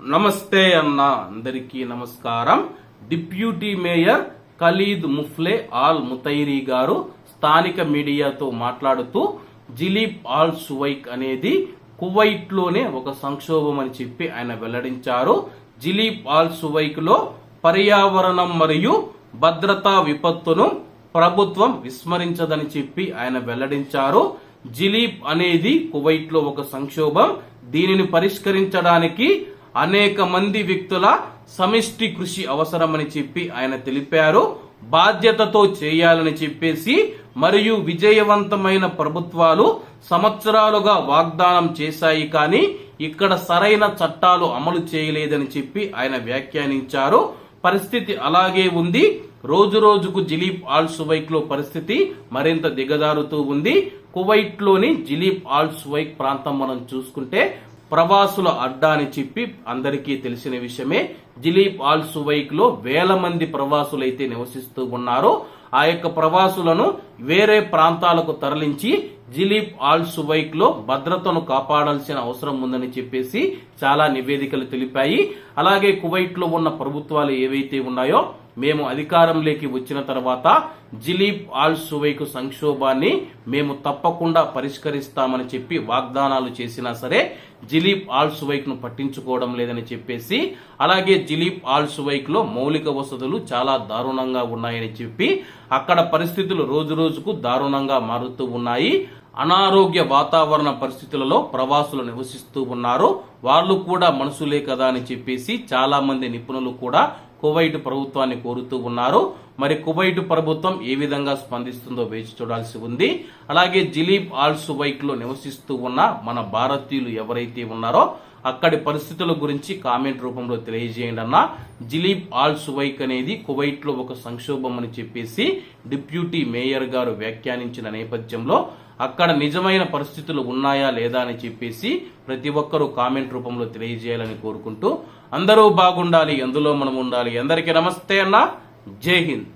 నమస్తే అన్న అందరికీ నమస్కారం. Deputy mayor Khalid Mufleh Al Mutairi garu స్థానిక మీడియాతో మాట్లాడుతూ జిలీప్ ఆల్ సువైక్ అనేది కువైట్లోనే ఒక సంక్షోభం అని చెప్పి ఆయన వెల్లడించారు. జిలీప్ ఆల్ సువైక్లో పర్యావరణం మరియు భద్రతా విపత్తును ప్రభుత్వం విస్మరించదని చెప్పి ఆయన వెల్లడించారు. జిలీప్ అనేది కువైట్లో ఒక సంక్షోభం. దీనిని పరిష్కరించడానికి అనేక మంది వ్యక్తుల సమిష్టి కృషి అవసరమని చెప్పి ఆయన తెలిపారు. బాధ్యతతో చేయాలని చెప్పేసి మరియు విజయవంతమైన ప్రభుత్వాలు సంవత్సరాలుగా వాగ్దానం చేశాయి కానీ ఇక్కడ సరైన చట్టాలు అమలు చేయలేదని చెప్పి ఆయన వ్యాఖ్యానించారు. పరిస్థితి అలాగే ఉంది. రోజు రోజుకు జిలీప్ ఆల్ సువైక్లో పరిస్థితి మరింత దిగజారుతూ ఉంది. కువైట్లోని జిలీప్ ఆల్ సువైక్ ప్రాంతం మనం చూసుకుంటే ప్రవాసుల అడ్డా అని చెప్పి అందరికీ తెలిసిన విషయమే. జిలీప్ ఆల్ సువైక్లో వేల మంది ప్రవాసులైతే నివసిస్తూ ఉన్నారు. ఆ యొక్క ప్రవాసులను వేరే ప్రాంతాలకు తరలించి జిలీప్ ఆల్ సువైక్లో భద్రతను కాపాడాల్సిన అవసరం ఉందని చెప్పేసి చాలా నివేదికలు తెలిపాయి. అలాగే కువైట్లో ఉన్న ప్రభుత్వాలు ఏవైతే ఉన్నాయో మేము అధికారంలోకి వచ్చిన తర్వాత జిలీప్ ఆల్ సువైకు సంక్షోభాన్ని మేము తప్పకుండా పరిష్కరిస్తామని చెప్పి వాగ్దానాలు చేసినా సరే జిలీప్ ఆల్ సువైక్ను పట్టించుకోవడం లేదని చెప్పేసి అలాగే జిలీప్ ఆల్ సువైక్లో మౌలిక వసతులు చాలా దారుణంగా ఉన్నాయని చెప్పి అక్కడ పరిస్థితులు రోజు రోజుకు దారుణంగా మారుతూ ఉన్నాయి. అనారోగ్య వాతావరణ పరిస్థితులలో ప్రవాసులు నివసిస్తూ ఉన్నారు. వాళ్ళు కూడా మనసులే కదా అని చెప్పేసి చాలా మంది నిపుణులు కూడా కువైట్ ప్రభుత్వాన్ని కోరుతూ ఉన్నారు. మరి కువైట్ ప్రభుత్వం ఏ విధంగా స్పందిస్తుందో వేచి చూడాల్సి ఉంది. అలాగే జిలీబ్ ఆల్ సువైక్లో నివసిస్తూ ఉన్న మన భారతీయులు ఎవరైతే ఉన్నారో అక్కడి పరిస్థితుల గురించి కామెంట్ రూపంలో తెలియజేయండి అన్న. జిలీబ్ ఆల్ సువైక్ అనేది కువైట్లో ఒక సంక్షోభం అని చెప్పేసి డిప్యూటీ మేయర్ గారు వ్యాఖ్యానించిన నేపథ్యంలో అక్కడ నిజమైన పరిస్థితులు ఉన్నాయా లేదా అని చెప్పేసి ప్రతి ఒక్కరూ కామెంట్ రూపంలో తెలియజేయాలని కోరుకుంటూ అందరూ బాగుండాలి ఎందులో మనం ఉండాలి. అందరికీ నమస్తే అన్న. జై హింద్.